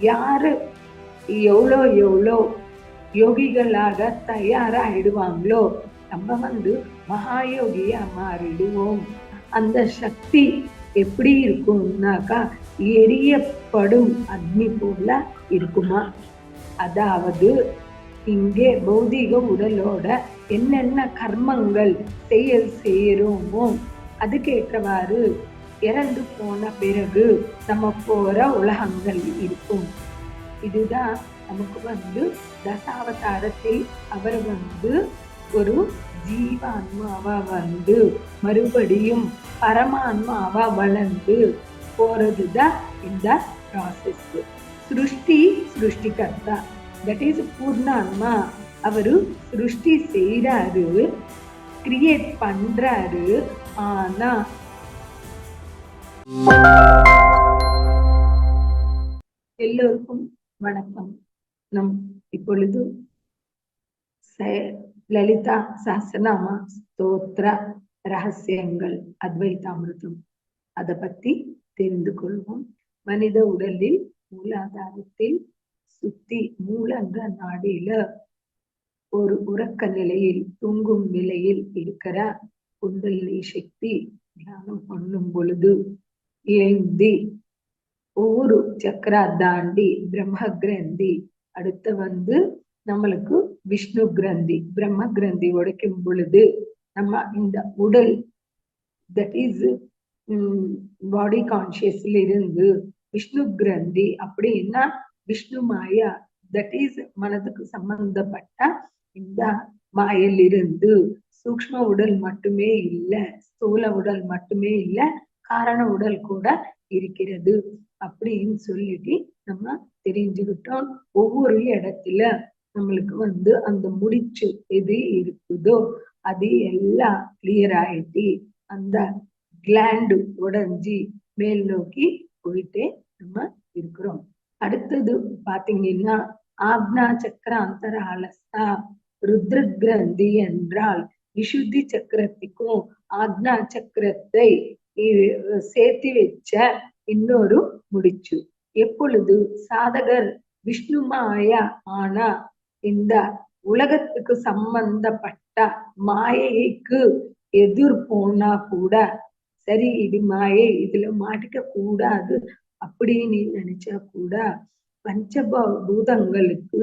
யாரு? எவ்வளோ எவ்வளோ யோகிகளாக தயாராகிடுவாங்களோ நம்ம வந்து மகாயோகியா மாறிடுவோம். அந்த சக்தி எப்படி இருக்கும்னாக்கா எரியப்படும் அக்னி போல இருக்குமா? அதாவது இங்கே பௌதிக உடலோட என்னென்ன கர்மங்கள் செயல் செய்யறோமோ அதுக்கேற்றவாறு இறந்து போன பிறகு நம்ம போற உலகங்கள் இருக்கும். இதுதான் நமக்கு வந்து தசாவதாரத்தில் அவர் வந்து ஒரு ஜீவான்மாவா வந்து மறுபடியும் பரமான்மாவா வளர்ந்து போறதுதான் இந்த ப்ராசஸ் சிருஷ்டி சிருஷ்டிகர்த்தா. தட் இஸ் பூர்ணான்மா. அவரு சிருஷ்டி செய்யறாரு கிரியேட் பண்றாரு. ஆனா எல்லோருக்கும் வணக்கம். நம் இப்பொழுது ச- லலிதா சாசனாமா ஸ்தோத்ர ரகசியங்கள் அத்வைதாமிருதம். அதை பத்தி தெரிந்து கொள்வோம். மனித உடலில் மூலாதாரத்தில் சுத்தி மூலங்க நாடியில ஒரு உறக்க நிலையில் தூங்கும் நிலையில் இருக்கிற குண்டலினி சக்தி தியானம் பண்ணும் பொழுது ஏந்தி ஒவ்வொரு சக்கரா தாண்டி பிரம்ம கிரந்தி அடுத்து வந்து நம்மளுக்கு விஷ்ணு கிரந்தி பிரம்ம கிரந்தி உடைக்கும் பொழுது நம்ம இந்த உடல் தட் இஸ் பாடி கான்சியஸ்ல இருந்து விஷ்ணு கிரந்தி அப்படின்னா விஷ்ணு மாயா தட் இஸ் மனதுக்கு சம்பந்தப்பட்ட இந்த மாயிலிருந்து சூக்ஷ்ம உடல் மட்டுமே இல்லை ஸ்தூல உடல் மட்டுமே இல்லை காரண உடல் கூட இருக்கிறது அப்படின்னு சொல்லிட்டு நம்ம தெரிஞ்சுக்கிட்டோம். ஒவ்வொரு இடத்துல நம்மளுக்கு வந்து அந்த முடிச்சு எது இருக்குதோ அது எல்லாம் கிளியர் ஆயிட்டு அந்த கிளாண்டு உடைஞ்சி மேல் நோக்கி போயிட்டே நம்ம இருக்கிறோம். அடுத்தது பாத்தீங்கன்னா ஆக்னா சக்கர அந்தராலஸ்தா ருத்ர கிரந்தி என்றால் விசுத்தி சக்கரத்துக்கும் ஆக்னா சக்கரத்தை சேர்த்து வச்ச இன்னொரு முடிச்சு. எப்பொழுது? சாதகர் விஷ்ணுமாயா ஆனா இந்த உலகத்துக்கு சம்பந்தப்பட்ட மாயைக்கு எதிர் போனா கூட சரி இது மாயை இதுல மாட்டிக்க கூடாது அப்படின்னு நினைச்சா கூட பஞ்சப பூதங்களுக்கு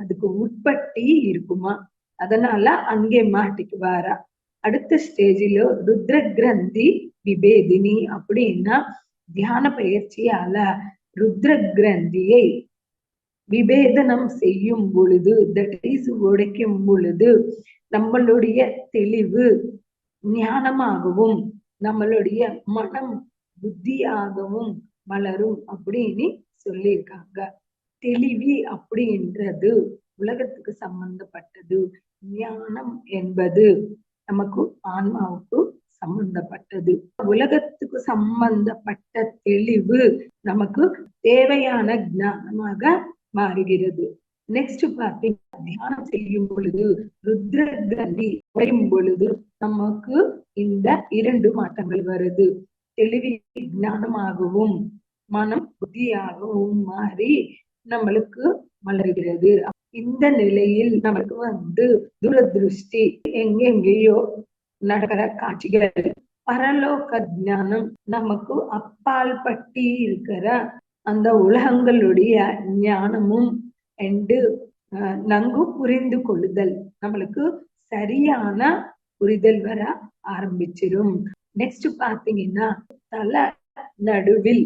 அதுக்கு உட்பட்டி இருக்குமா? அதனால அங்கே மாட்டிக்குவாரா? அடுத்த ஸ்டேஜில் ருத்ர கிரந்தி விபேதினி அப்படின்னா தியான பயிற்சியால ருத்ர கிரந்தியை விபேதனம் செய்யும் பொழுது தட் இஸ் உடைக்கும் பொழுது நம்மளுடைய தெளிவு ஞானமாகவும் நம்மளுடைய மனம் புத்தியாகவும் வளரும் அப்படின்னு சொல்லியிருக்காங்க. தெளிவி அப்படின்றது உலகத்துக்கு சம்பந்தப்பட்டது. ஞானம் என்பது நமக்கு ஆன்மாவுக்கு சம்பந்தப்பட்டது. உலகத்துக்கு சம்பந்தப்பட்ட தெளிவு நமக்கு தேவையான ஞானமாக மாறுகிறது. நெக்ஸ்ட் பாத்தீங்கன்னா தியானம் செய்யும் பொழுது ருத்ர உடையும் பொழுது நமக்கு இந்த இரண்டு மாற்றங்கள் வருது. தெளிவின் ஞானமாகவும் மனம் புத்தியாகவும் மாறி நம்மளுக்கு மலர்கிறது. இந்த நிலையில் நமக்கு வந்து துரதிருஷ்டி எங்கெங்கேயோ நடக்கிற காட்சிகள். பரலோக ஞானம் நமக்கு அப்பால் பட்டி இருக்கிற அந்த உலகங்களுடைய ஞானமும் என்று நன்கு புரிந்து கொள்ளுதல் நம்மளுக்கு சரியான புரிதல் வர ஆரம்பிச்சிடும் நெக்ஸ்ட் பாத்தீங்கன்னா தலை நடுவில்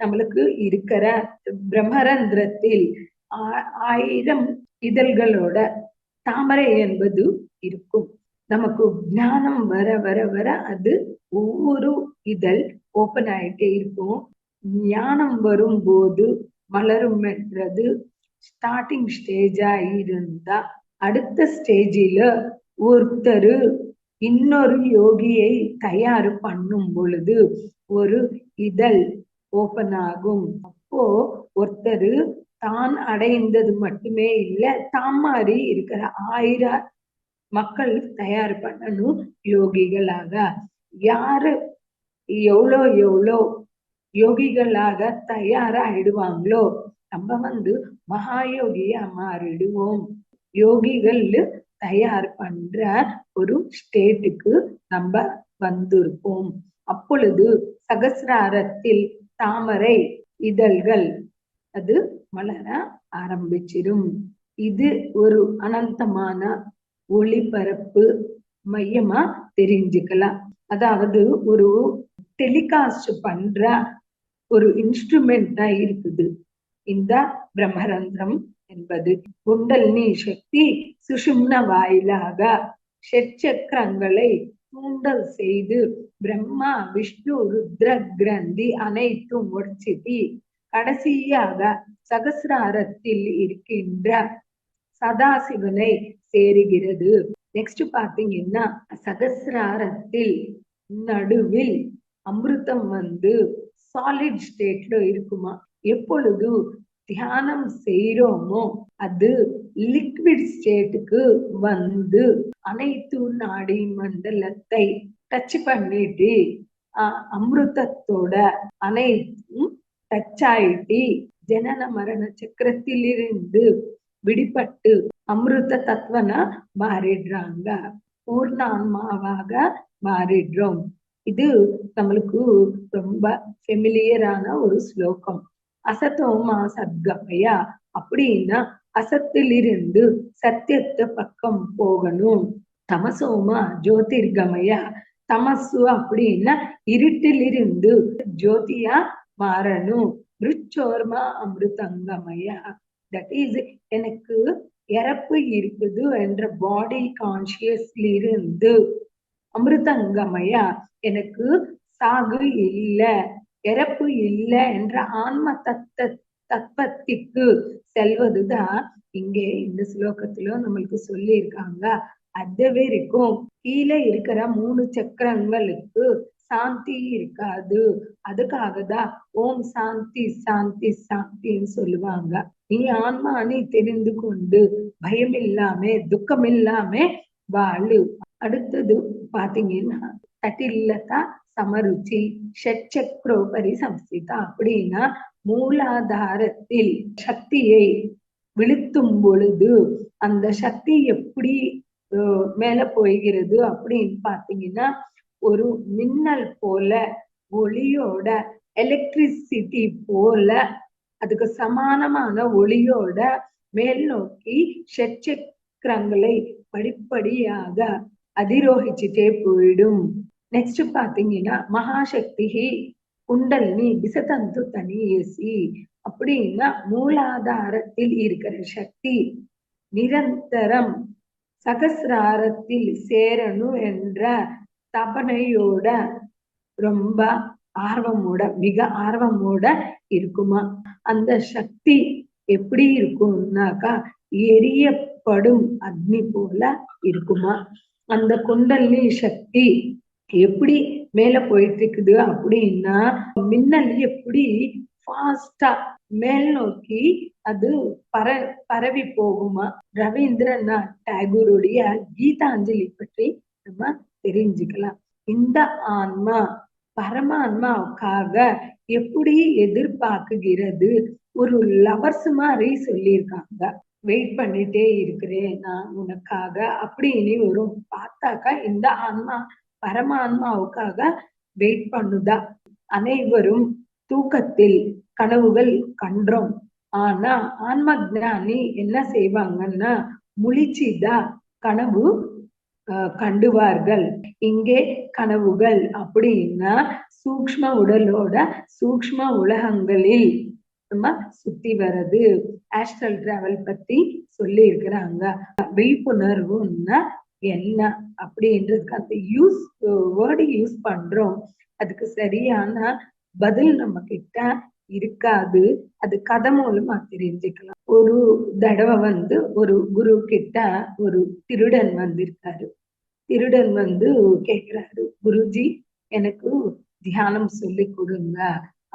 நம்மளுக்கு இருக்கிற பிரம்மரந்திரத்தில் ஆ- ஆயிரம் இதழ்களோட தாமரை என்பது இருக்கும். நமக்கு ஞானம் வர வர வர அது ஒவ்வொரு இதழ் ஓபன் ஆயிட்டே இருக்கும். ஞானம் வரும்போது மலரும் என்றது ஸ்டார்டிங் ஸ்டேஜா இருந்தா அடுத்த ஸ்டேஜில ஒருத்தர் இன்னொரு யோகியை தயார் பண்ணும் பொழுது ஒரு இதழ் ஓபன் ஆகும். அப்போ ஒருத்தர் தான் அடைந்தது மட்டுமே இல்ல தாம் மாதிரி இருக்கிற ஆயிரம் மக்கள் தயார் பண்ணணும் யோகிகளாக. யாரு எவ்வளோ எவ்வளோ யோகிகளாக தயாராயிடுவாங்களோ நம்ம வந்து மகா யோகியா மாறிடுவோம். யோகிகள் தயார் பண்ற ஒரு ஸ்டேட்டுக்கு நம்ம வந்திருப்போம். அப்பொழுது சகசிராரத்தில் தாமரை இதழ்கள் அது வளர ஆரம்பிச்சிடும் இது ஒரு அனந்தமான ஒளிபரப்பு மையமா தெரிஞ்சுக்கலாம். அதாவது ஒரு டெலிகாஸ்ட் பண்ற ஒரு இன்ஸ்ட்ருமெண்டா இருக்குது. இந்த பிரம்மரந்திரம் என்பது. குண்டலினி சக்தி சுஷும்ன வாயிலாக ஷட்சக்கரங்களை தூண்டல் செய்து பிரம்மா விஷ்ணு ருத்ர கிரந்தி அனைத்தும் முடிச்சிட்டி கடைசியாக சகசிராரத்தில் இருக்கின்ற சதாசிவனை சேருகிறது. நெக்ஸ்ட் பாத்தீங்கன்னா சகசிராரத்தில் நடுவில் அமிர்தம் வந்து சாலிட் ஸ்டேட்ல இருக்குமா? எப்பொழுது தியானம் செய்யறோமோ அது லிக்விட் ஸ்டேட்டுக்கு வந்து அனைத்து நாடி மண்டலத்தை டச் பண்ணிட்டு அமிர்தத்தோட அனைத்தும் டச் ஆயிட்டு ஜனன மரண சக்கரத்திலிருந்து விடுபட்டு அமிர்த தத்துவனா மாறிடுறாங்க. பூர்ணான்மாவாக மாறிடுறோம். இது நம்மளுக்கு ரொம்ப ஃபெமிலியரான ஒரு ஸ்லோகம். அசத்தோமா சத்கமயா அப்படின்னா அசத்திலிருந்து சத்தியத்தை பக்கம் போகணும். தமசோமா ஜோதிர்கமயா. தமசு அப்படின்னா இருட்டிலிருந்து ஜோதியா மாறணும். ருச்சோர்மா அமிர்தங்கமயா. தட் இஸ் எனக்கு இறப்பு இருக்குது என்ற பாடி கான்சியஸ்ல இருந்து அமிர்தங்கமயா எனக்கு சாகு இல்ல இறப்பு இல்ல என்ற ஆன்ம தத்த தத்பத்திக்கு செல்வதுதான் இங்கே இந்த ஸ்லோகத்திலும் நம்மளுக்கு சொல்லி இருக்காங்க அது வரைக்கும் கீழே இருக்கிற மூணு சக்கரங்களுக்கு சாந்தி இருக்காது. அதுக்காக தான் ஓம் சாந்தி சாந்தி சாந்தின்னு சொல்லுவாங்க. நீ ஆன்மா நீ தெரிந்து கொண்டு பயம் இல்லாம துக்கம் இல்லாம வாழு. அடுத்தது பாத்தீங்கன்னா தட்டில்லதா சமருச்சி ஷட்சக்ரோபரி சம்ஸ்திதா அப்படின்னா மூலாதாரத்தில் சக்தியை விழுத்தும் பொழுது அந்த சக்தி எப்படி மேல போய்கிறது அப்படின்னு பாத்தீங்கன்னா ஒரு மின்னல் போல ஒளியோட எலக்ட்ரிசிட்டி போல அதுக்கு சமானமான ஒளியோட மேல் நோக்கி ஷட்சக்கரங்களை படிப்படியாக அதிரோகிச்சுட்டே போயிடும். நெக்ஸ்ட் பாத்தீங்கன்னா மகாசக்தி குண்டலினி விசதந்து தனி ஏசி அப்படின்னா மூலாதாரத்தில் இருக்கிற சக்தி. நிரந்தரம் சகசிராரத்தில் சேரணும் என்ற தபனையோட ரொம்ப ஆர்வமோட மிக ஆர்வமோட இருக்குமா? அந்த சக்தி எப்படி இருக்கும்னாக்கா எரியப்படும் அக்னி போல இருக்குமா? அந்த குண்டலினி சக்தி எப்படி மேல போயிட்டு இருக்குது அப்படின்னா மின்னல் எப்படி ஃபாஸ்டா மேல் நோக்கி அது பர பரவி போகுமா? ரவீந்திரநாத் டாகூருடைய கீதாஞ்சலி பற்றி நம்ம தெரிஞ்சுக்கலாம் இந்த ஆன்மா பரமான்மாவுக்காக எப்படி எதிர்பார்க்குகிறது? ஒரு லவர்ஸ் மாதிரி சொல்லியிருக்காங்க. வெயிட் பண்ணிட்டே இருக்கிறேன் நான் உனக்காக அப்படின்னு வரும் பார்த்தாக்கா இந்த ஆன்மா பரமான்மாவுக்காக வெயிட் பண்ணுதா? அனைவரும் தூக்கத்தில் கனவுகள் கன்றோம். ஆனா ஆன்ம ஜானி என்ன செய்வாங்கன்னா முழிச்சுதா கனவு கண்டுவார்கள். இங்கே கனவுகள் அப்படின்னா சூக்ம உடலோட சூக்ம உலகங்களில் நம்ம சுத்தி வர்றது. ஆஸ்ட்ரல் டிராவல் பத்தி சொல்லி இருக்கிறாங்க விழிப்புணர்வுன்னா என்ன அப்படின்றதுக்கு அந்த யூஸ் வேர்டு யூஸ் பண்றோம். அதுக்கு சரியான பதில் நம்ம கிட்ட இருக்காது. அது கதை மூலமா தெரிஞ்சுக்கலாம். ஒரு தடவை வந்து ஒரு குரு கிட்ட ஒரு திருடன் வந்திருக்காரு. திருடன் வந்து கேக்குறாரு குருஜி எனக்கு தியானம் சொல்லி கொடுங்க.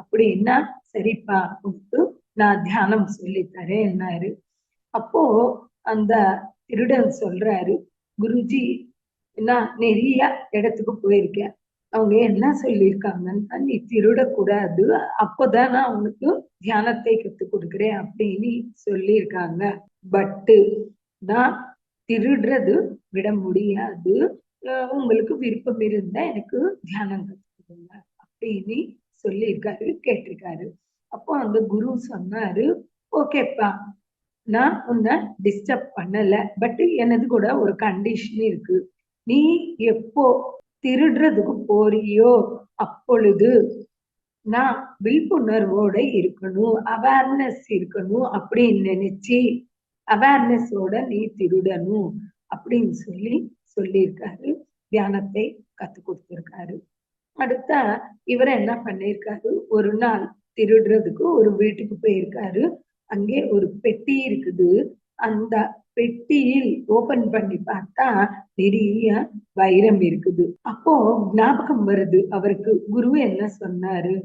அப்படின்னா சரிப்பா உனக்கு நான் தியானம் சொல்லி தரேன்னாரு அப்போ அந்த திருடன் சொல்றாரு குருஜி நான் நிறைய இடத்துக்கு போயிருக்கேன். அவங்க என்ன சொல்லியிருக்காங்கன்னா நீ திருடக்கூடாது. அப்போதான் நான் உனக்கு தியானத்தை கத்து கொடுக்குறேன் அப்படின்னு சொல்லியிருக்காங்க. பட்டு நான் திருடுறது விட முடியாது. உங்களுக்கு விருப்பம் இருந்தா எனக்கு தியானம் கத்து கொடுங்க அப்படின்னு சொல்லியிருக்காரு கேட்டிருக்காரு. அப்போ அந்த குரு சொன்னாரு ஓகேப்பா நான் உன்னை டிஸ்டர்ப் பண்ணல. பட் எனது கூட ஒரு கண்டிஷன் இருக்கு. நீ எப்போ திருடுறதுக்கு போறியோ அப்பொழுது நான் விழிப்புணர்வோட இருக்கணும் அவேர்னஸ் இருக்கணும் அப்படின்னு நினைச்சு அவேர்னஸோட நீ திருடணும் அப்படின்னு சொல்லி சொல்லியிருக்காரு. தியானத்தை கத்து கொடுத்திருக்காரு. அடுத்தா இவர் என்ன பண்ணிருக்காரு ஒரு நாள் திருடுறதுக்கு ஒரு வீட்டுக்கு போயிருக்காரு. அங்கே ஒரு பெட்டி இருக்குது. அந்த பெட்டியில் ஓபன் பண்ணி பார்த்தா நிறைய வைரம் இருக்குது. அப்போ ஞாபகம் வருது. அவருக்கு குரு என்ன சொன்னாரு?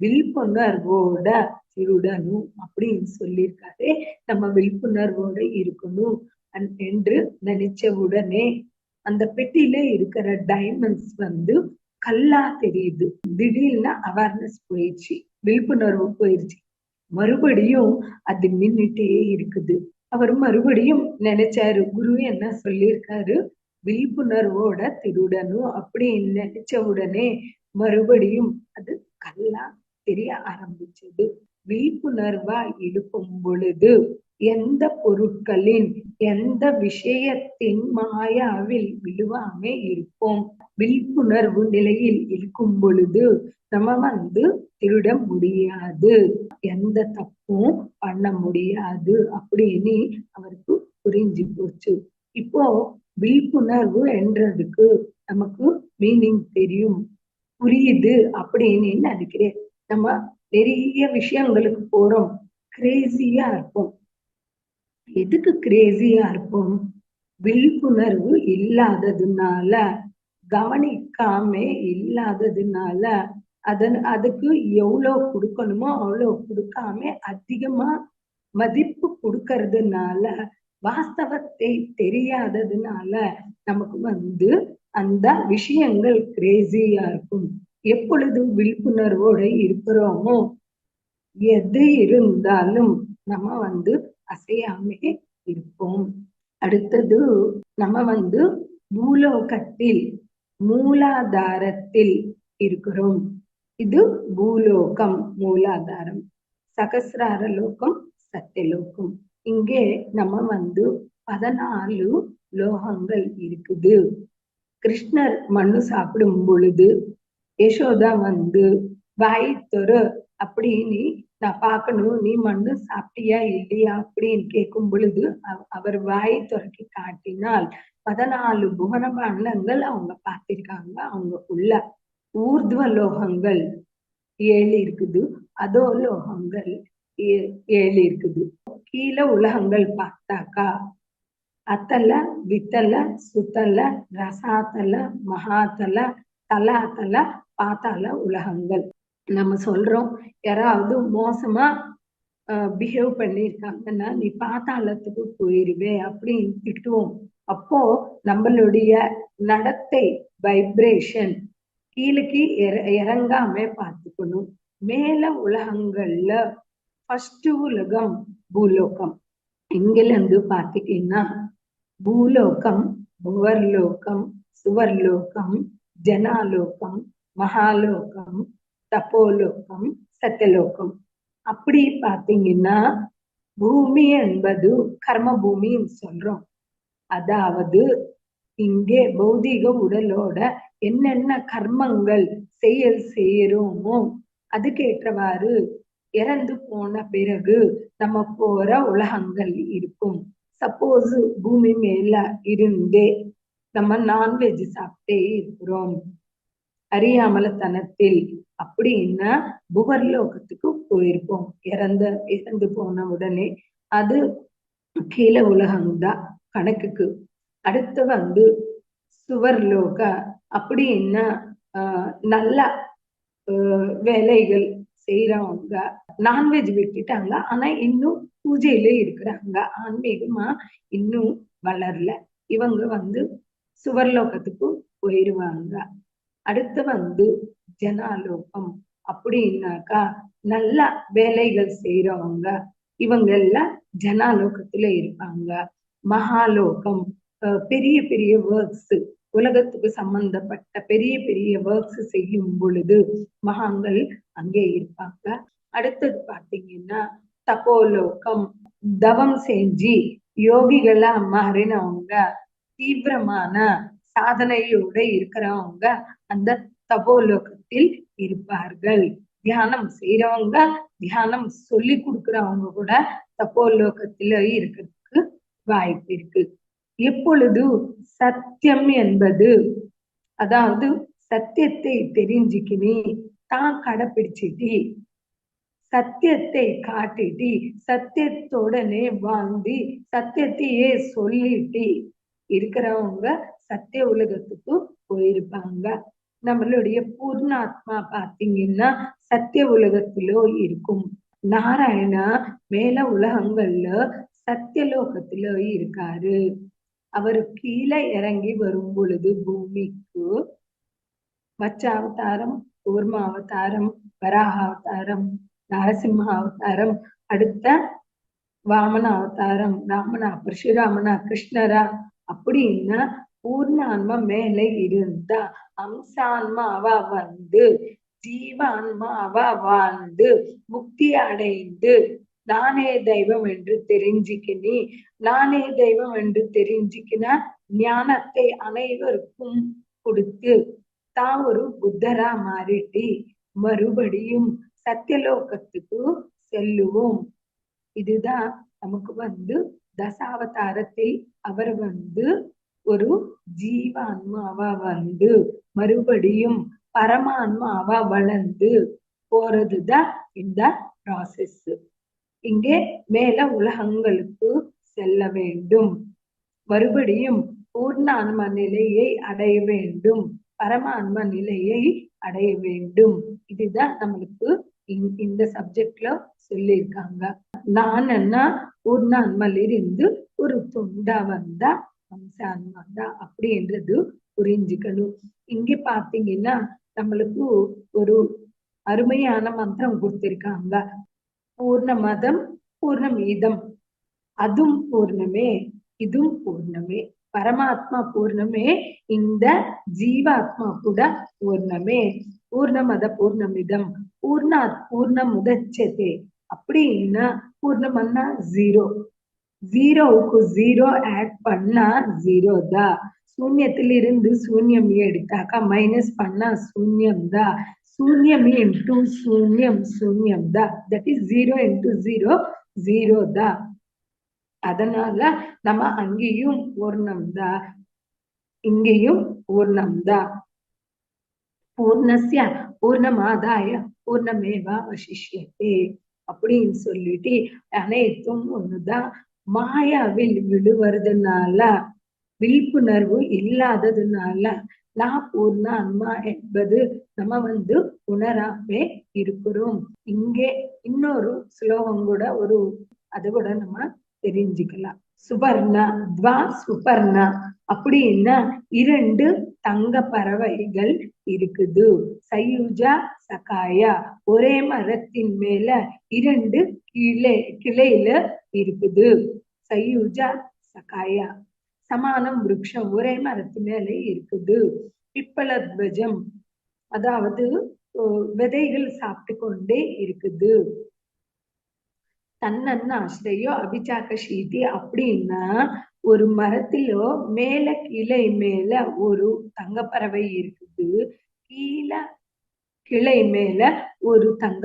விழிப்புணர்வோட திருடணும் அப்படின்னு சொல்லியிருக்காரு. நம்ம விழிப்புணர்வோட இருக்கணும் என்று நினைச்ச உடனே அந்த பெட்டியில இருக்கிற டைமண்ட்ஸ் வந்து கல்லா தெரியுது. திடீர்னு அவேர்னஸ் போயிடுச்சு. விழிப்புணர்வு போயிடுச்சு. மறுபடியும் அது மின்னுட்டே இருக்குது. அவர் மறுபடியும் நினைச்சாரு குரு என்ன சொல்லியிருக்காரு? விழிப்புணர்வோட திருடணும் அப்படின்னு நினைச்ச உடனே மறுபடியும் அது கல்லா தெரிய ஆரம்பிச்சது. விழிப்புணர்வா இருக்கும் பொழுது எந்த பொருட்களின் எந்த விஷயத்தின் மாயாவில் விழுவாம இருப்போம். விழிப்புணர்வு நிலையில் இருக்கும் பொழுது நம்ம வந்து திருட முடியாது. எந்த தப்பும் பண்ண முடியாது. அப்படின்னு அவருக்கு புரிஞ்சு போச்சு. இப்போ விழிப்புணர்வு என்றதுக்கு நமக்கு மீனிங் தெரியும். புரியுது அப்படின்னு நினைக்கிறேன். நம்ம நிறைய விஷயங்களுக்கு போறோம். கிரேசியா இருப்போம். எதுக்கு கிரேசியா இருப்போம்? விழிப்புணர்வு இல்லாததுனால கவனிக்காம இல்லாததுனால அதன் அதுக்கு எவ்வளோ கொடுக்கணுமோ அவ்வளோ கொடுக்காம அதிகமா மதிப்பு கொடுக்கறதுனால வாஸ்தவத்தை தெரியாததுனால நமக்கு வந்து அந்த விஷயங்கள் கிரேசியா இருக்கும். எப்பொழுது விழிப்புணர்வோட இருக்கிறோமோ எது இருந்தாலும் நம்ம வந்து அசையாமே இருப்போம். அடுத்தது நம்ம வந்து பூலோகத்தில் மூலாதாரத்தில் இருக்கிறோம். இது பூலோகம் மூலாதாரம் சகசிரார லோகம் சத்தியலோகம் இங்கே நம்ம வந்து பதினாலு லோகங்கள் இருக்குது கிருஷ்ணர் மண்ணு சாப்பிடும் பொழுது யசோதா வந்து வாய் அப்படின்னு நான் பார்க்கணும் நீ மண்ணு சாப்பிட்டியா இல்லையா அப்படின்னு கேட்கும் பொழுது அவர் வாய் துறக்கி காட்டினால் பதினாலு புவனபாண்டங்கள் அவங்க பார்த்திருக்காங்க அவங்க உள்ள ஊர்துவ லோகங்கள் ஏழு இருக்குது அதோ லோகங்கள் ஏழு இருக்குது கீழே உலகங்கள் பார்த்தாக்கா அத்தல வித்தல சுத்தல ரசாத்தல மகாத்தல தலாத்தல பாத்தால உலகங்கள். நம்ம சொல்றோம் யாராவது மோசமா பிஹேவ் பண்ணிருக்காங்கன்னா நீ பாத்தாளத்துக்கு போயிருவே அப்படின்னு திட்டுவோம். அப்போ நம்மளுடைய நடத்தை வைப்ரேஷன் கீழுக்கு இறங்காம பார்த்துக்கணும். மேல உலகங்கள்ல ஃபர்ஸ்ட் உலகம் பூலோகம். இங்கில இருந்து பூலோகம் புவர்லோகம் சுவர்லோகம் ஜனாலோகம் மகாலோகம் தப்போலோகம் சத்தியலோகம் அப்படி பாத்தீங்கன்னா பூமி என்பது கர்ம பூமின்னு சொல்றோம். அதாவது இங்கே பௌதீக உடலோட என்னென்ன கர்மங்கள் செயல் செய்யறோமோ அதுக்கேற்றவாறு இறந்து போன பிறகு நம்ம போற உலகங்கள் இருக்கும். சப்போஸ் பூமி மேல இருந்தே நம்ம நான்வெஜ் சாப்பிட்டே இருக்கிறோம். அறியாமலத்தனத்தில் அப்படின்னா புவர்லோகத்துக்கு போயிருப்போம். இறந்த இறந்து போன உடனே அது கீழே உலகம்தான் கணக்குக்கு அடுத்து வந்து சுவர்லோக அப்படின்னா ஆஹ் நல்ல வேலைகள் செய்யறவங்க நான்வெஜ் விட்டுட்டாங்க. ஆனா இன்னும் பூஜையில இருக்கிறாங்க. ஆன்மீகமா இன்னும் வளரல. இவங்க வந்து சுவர்லோகத்துக்கு போயிருவாங்க. அடுத்து வந்து ஜனாலோகம். அப்படின்னாக்கா நல்ல வேலைகள் செய்யறவங்க இவங்க எல்லாம் ஜனாலோகத்துல இருப்பாங்க. மகாலோகம். பெரிய பெரிய ஒர்க்ஸ் உலகத்துக்கு சம்பந்தப்பட்ட பெரிய பெரிய ஒர்க்ஸ் செய்யும் பொழுது மகான்கள் அங்கே இருப்பாங்க. அடுத்தது பாத்தீங்கன்னா தபோலோகம் தவம் செஞ்சு யோகிகளா மாறினவங்க தீவிரமான சாதனையோட இருக்கிறவங்க அந்த தபோலோகத்தில் இருப்பார்கள். தியானம் செய்யறவங்க தியானம் சொல்லி கொடுக்கறவங்க கூட தப்போலோகத்துல இருக்கிறதுக்கு வாய்ப்பு இருக்கு. எப்பொழுது சத்தியம் என்பது? அதாவது சத்தியத்தை தெரிஞ்சுக்கினி தான் கடைப்பிடிச்சிட்டி. சத்தியத்தை காட்டிட்டி சத்தியத்தோடனே வாழ்ந்து சத்தியத்தையே சொல்லிட்டு. இருக்கிறவங்க சத்திய உலகத்துக்கு போயிருப்பாங்க. நம்மளுடைய பூர்ணாத்மா பாத்தீங்கன்னா சத்திய உலகத்திலோ இருக்கும். நாராயணா மேல உலகங்கள்ல சத்தியலோகத்தில இருக்காரு. அவர் கீழே இறங்கி வரும் பொழுது பூமிக்கு மச்ச அவதாரம் கூர்ம அவதாரம் வராக அவதாரம் நரசிம்ம அவதாரம் அடுத்த வாமன அவதாரம் ராமனா பரசுராமனா கிருஷ்ணரா அப்படின்னா பூர்ணான்மா மேல இருந்தா அம்சான்மாவா வந்து ஜீவான்மாவா வாழ்ந்து முக்தி அடைந்து நானே தெய்வம் என்று தெரிஞ்சுக்கினி நானே தெய்வம் என்று தெரிஞ்சுக்கின ஞானத்தை அனைவருக்கும் கொடுத்து தான் ஒரு புத்தரா மாறிட்டு மறுபடியும் சத்தியலோகத்துக்கு செல்லுவோம். இதுதான் நமக்கு வந்து தசாவதாரத்தில் அவர் வந்து ஒரு ஜீவான்மாவா வந்து மறுபடியும் பரமான்மாவா வளர்ந்து போறதுதான் இந்த ப்ராசஸ் இங்கே மேல உலகங்களுக்கு செல்ல வேண்டும். மறுபடியும் பூர்ணான்ம நிலையை அடைய வேண்டும். பரமான்ம நிலையை அடைய வேண்டும். இதுதான் நம்மளுக்கு இந்த சப்ஜெக்ட்ல சொல்லியிருக்காங்க. நான் என்ன பூர்ணான்மல் இருந்து ஒரு துண்டா வந்தா அம்சான்மா தான் அப்படின்றது புரிஞ்சுக்கணும். இங்க பாத்தீங்கன்னா நம்மளுக்கு ஒரு அருமையான மந்திரம் கொடுத்திருக்காங்க. பூர்ணமதம் பூர்ணமீதம். அதுவும் பூர்ணமே இதுவும் பூர்ணமே. பரமாத்மா பூர்ணமே இந்த ஜீவாத்மா கூட பூர்ணமே. பூர்ணமத பூர்ணமிதம் பூர்ணா பூர்ணம் உதச்சதே அப்படின்னா பூர்ணமன்னா ஜீரோ ஜீரோவுக்கு ஜீரோ ஆட் பண்ணா ஜீரோ தான். சூன்யத்திலிருந்து சூன்யம் எடுத்தாக்கா மைனஸ் பண்ணா சூன்யம் தான் சூன்யம் இன்டூ சூன்யம் சூன்யம் தான் that is zero into zero zero the அதனால நம்ம அங்கேயும் பூர்ணம் த। இங்கேயும் பூர்ணம் த। பூர்ணசிய பூர்ணமாதாய பூர்ணமேவா வசிஷ்யத்தே அப்படின்னு சொல்லிட்டு அனைத்தும் ஒண்ணுதான் மாயாவில் விழுவறதுனால விழிப்புணர்வு இல்லாததுனால நான் பூர்ண அன்மா என்பது நம்ம வந்து உணராமே இருக்கிறோம். இங்கே இன்னொரு ஸ்லோகம் கூட ஒரு அது கூட நம்ம தெரிஞ்சுக்கலாம். சுபர்ணா துவா சுபர்ணா அப்படின்னா இரண்டு தங்க பறவைகள் இருக்குது. சயுஜா சகாயா ஒரே மரத்தின் மேல இரண்டு கிளை கிளையில இருக்குது. சயுஜா சகாயா சமானம் விருட்சம் ஒரே மரத்து மேல இருக்குது. பிப்பலத்வஜம் அதாவது விதைகள் சாப்பிட்டு கொண்டே இருக்குது. தன்னன்னு ஆசிரியோ அபிச்சாக்க சீதி அப்படின்னா ஒரு மரத்திலோ மேல கிளை மேல ஒரு தங்கப்பறவை இருக்குது. கீழே கிளை மேல ஒரு தங்க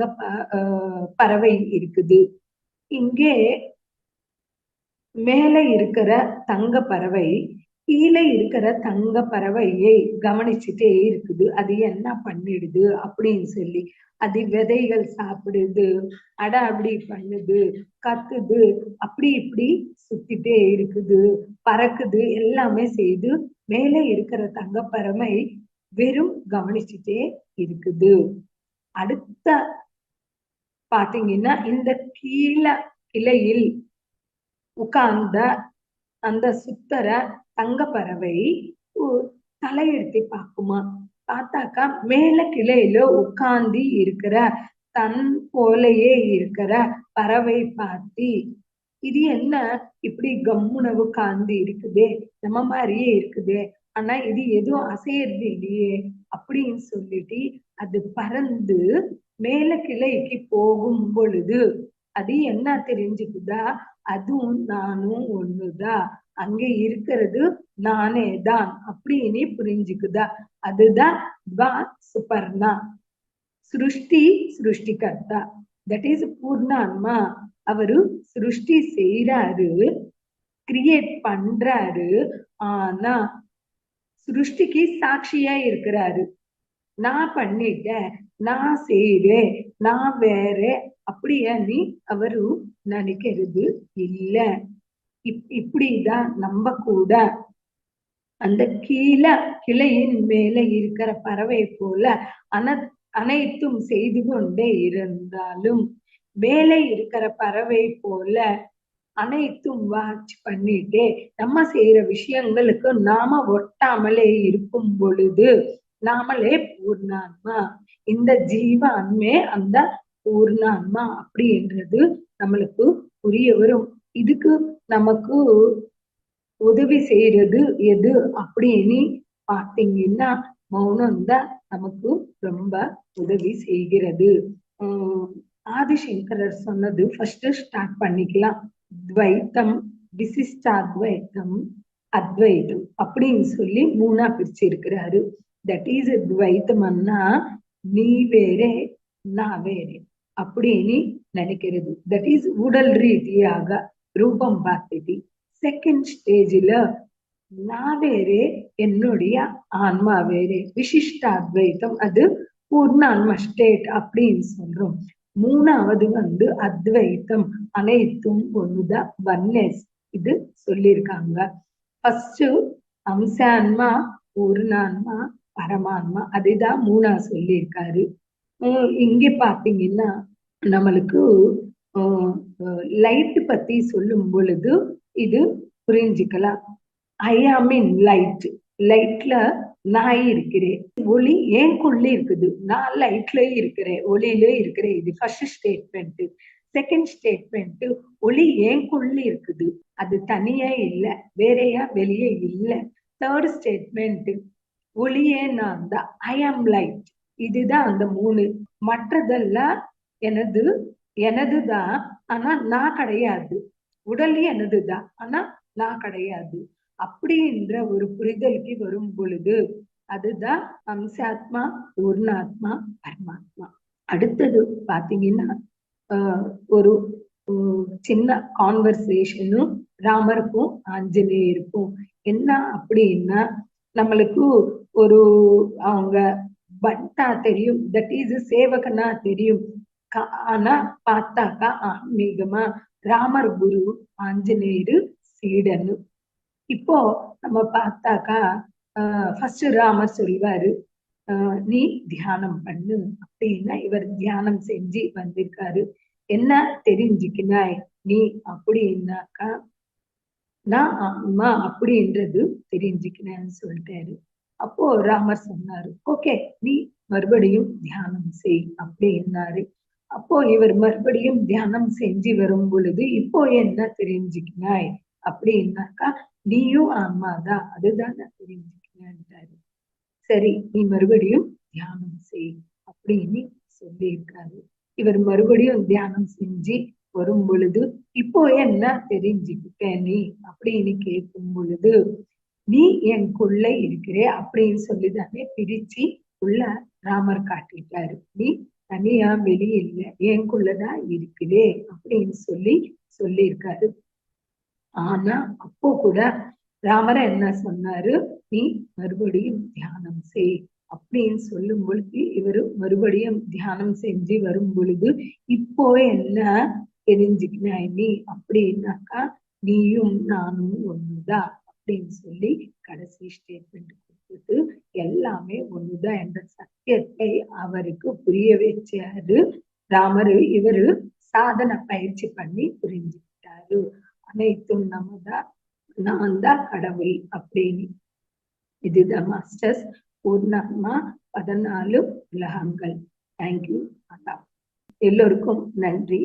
பறவை இருக்குது. இங்கே மேல இருக்கிற தங்க பறவை கீழே இருக்கிற தங்க பறவையை கவனிச்சுட்டே இருக்குது. அது என்ன பண்ணிடுது அப்படின்னு சொல்லி அது விதைகள் சாப்பிடுது அட அப்படி பண்ணுது கத்துது அப்படி இப்படி சுத்திட்டே இருக்குது பறக்குது எல்லாமே செய்து மேலே இருக்கிற தங்க பறவை வெறும் கவனிச்சுட்டே இருக்குது. அடுத்த பாத்தீங்கன்னா இந்த கீழே கிளையில் உட்கார்ந்த அந்த சுத்தர தங்க பறவை தலையெடுத்து பார்க்குமா? பார்த்தாக்கா மேல கிளையில உட்கார்ந்து இருக்கிற தன் போலயே இருக்கிற பறவை பார்த்தி இது என்ன? இப்படி கம்முனவு காந்து இருக்குதே நம்ம மாதிரியே இருக்குதே. ஆனா இது எதுவும் அசையறது இல்லையே அப்படின்னு சொல்லிட்டு அது பறந்து மேல கிளைக்கு போகும் பொழுது அது என்ன தெரிஞ்சுக்குதா? அதுவும் நானும் ஒண்ணுதான் அங்க இருக்கிறது நானே தான் அப்படின்னு புரிஞ்சுக்குதா. அதுதான் வா சுபர்ணா. சிருஷ்டி சிருஷ்டிகர்த்தா. தட் இஸ் பூர்ணான்மா. அவரு சிருஷ்டி செய்யறாரு கிரியேட் பண்றாரு ஆனா சிருஷ்டிக்கு சாட்சியா இருக்கிறாரு. நான் பண்ணிட்டேன் நான் செய்யறேன் நான் வேற அப்படியா நீ அவரு நினைக்கிறது இல்ல. இப் இப்படிதான் நம்ப கூட அந்த கீழே கிளையின் மேல இருக்கிற பறவை போல அன அனைத்தும் செய்து கொண்டே இருந்தாலும் மேலே இருக்கிற பறவை போல அனைத்தும் வாட்ச் பண்ணிட்டே நம்ம செய்யற விஷயங்களுக்கு நாம ஒட்டாமலே இருக்கும் பொழுது நாமளே பூர்ணான்மா. இந்த ஜீவான்மே அந்த பூர்ணான்மா அப்படின்றது நம்மளுக்கு புரிய வரும். இதுக்கு நமக்கு உதவி செய்யறது எது அப்படின்னு பார்த்தீங்கன்னா மௌனம் தான் நமக்கு ரொம்ப உதவி செய்கிறது. ஆதிசங்கரர் சொன்னது ஃபர்ஸ்ட் ஸ்டார்ட் பண்ணிக்கலாம். துவைத்தம் விசிஷ்டாத்வைத்தம் அத்வைதம் அப்படின்னு சொல்லி மூணா பிரிச்சு இருக்கிறாரு தட் இஸ் துவைத்தம்னா நீ வேறே நான் வேறே அப்படின்னு நினைக்கிறது. தட் இஸ் உடல் ரீதியாக ரூபம் பார்த்துட்டு. செகண்ட் ஸ்டேஜில் நான் வேறே என்னுடைய ஆன்மா வேறே. விசிஷ்ட அத்வைத்தம் அது பூர்ணான்ம ஸ்டேட் அப்படின்னு சொல்றோம். மூணாவது வந்து அத்வைத்தம். அனைத்தும் ஒண்ணுதான் ஒன்னஸ் இது சொல்லியிருக்காங்க. ஃபர்ஸ்ட் அம்சான்மா பூர்ணான்மா பரமான்மா அதுதான் மூணா சொல்லியிருக்காரு. இங்க பாத்தீங்கன்னா நம்மளுக்கு லைட் பத்தி சொல்லும் பொழுது இது புரிஞ்சுக்கலாம். ஐ ஆம் இன் லைட் லைட்ல நான் இருக்கிறேன். ஒளி ஏன்குள்ள இருக்குது? நான் லைட்ல இருக்கிறேன். ஒளியில இருக்கிறேன். இது ஃபர்ஸ்ட் ஸ்டேட்மெண்ட் செகண்ட் ஸ்டேட்மெண்ட் ஒளி ஏன்குள்ள இருக்குது? அது தனியா இல்ல. வேறையா வெளியே இல்ல. தேர்ட் ஸ்டேட்மெண்ட் ஒளியே நான் தான். ஐ ஆம் லைட் இதுதான் அந்த மூணு. மற்றதெல்லாம் எனது எனதுதான். ஆனா நான் கிடையாது. உடல் எனதுதான். ஆனா நான் கிடையாது. அப்படின்ற ஒரு புரிதலுக்கு வரும் பொழுது அதுதான் அம்சாத்மா பூர்ணாத்மா பரமாத்மா. அடுத்தது பாத்தீங்கன்னா ஒரு சின்ன கான்வர்சேஷனும் ராமருக்கும் ஆஞ்சநேயருக்கும். என்ன அப்படின்னா நம்மளுக்கு ஒரு அவங்க பட்டா தெரியும். தட் இஸ் சேவகனா தெரியும். ஆனா பார்த்தாக்கா ஆன்மீகமா ராமர் குரு ஆஞ்சநேயரு சீடனு. இப்போ நம்ம பார்த்தாக்கா ஃபர்ஸ்ட் ராமர் சொல்வாரு நீ தியானம் பண்ணு அப்படின்னா இவர் தியானம் செஞ்சு வந்திருக்காரு. என்ன தெரிஞ்சுக்கினாய்? நீ அப்படின்னாக்கா நான் ஆமா அப்படின்றது தெரிஞ்சுக்கினேன்னு சொல்லிட்டாரு. அப்போ ராமர் சொன்னாரு ஓகே நீ மறுபடியும் தியானம் செய் அப்படின்னாரு. அப்போ இவர் மறுபடியும் தியானம் செஞ்சு வரும் பொழுது இப்போ என்ன தெரிஞ்சுக்கினாய்? அப்படின்னாக்கா நீயும் ஆமாதான் அதுதான் நான் தெரிஞ்சுக்கினான்ட்டாரு. சரி நீ மறுபடியும் தியானம் செய் அப்படின்னு சொல்லியிருக்காரு. இவர் மறுபடியும் தியானம் செஞ்சு வரும் பொழுது இப்போ என்ன தெரிஞ்சுக்கிட்ட நீ? அப்படின்னு கேட்கும் பொழுது நீ எனக்குள்ள இருக்கிறே அப்படின்னு சொல்லிதானே பிரிச்சு உள்ள ராமர் காட்டிட்டாரு. நீ தனியா வெளியே இல்லை எனக்குள்ளதான் அப்படின்னு சொல்லி சொல்லியிருக்காரு. ஆனா அப்போ கூட ராமர என்ன சொன்னாரு? நீ மறுபடியும் தியானம் செய் அப்படின்னு சொல்லும் பொழுது இவரு மறுபடியும் தியானம் செஞ்சு வரும் பொழுது இப்போ என்ன தெரிஞ்சுக்கினாய் நீ? அப்படின்னாக்கா நீயும் நானும் ஒண்ணுதான் அப்படின்னு சொல்லி கடைசி ஸ்டேட்மெண்ட் கொடுத்துட்டு எல்லாமே ஒண்ணுதான் என்ற சத்தியத்தை அவருக்கு புரிய வச்சாரு. ராமர் இவரு சாதனை பயிற்சி பண்ணி புரிஞ்சுக்கிட்டாரு. அனைத்தும் நம்ம தான் நான் தான் கடவுள் அப்படின்னு. இதுதான் மாஸ்டர்ஸ் பூர்ணமா பதினாலு உலகங்கள். தேங்க்யூ மாதா எல்லோருக்கும் நன்றி.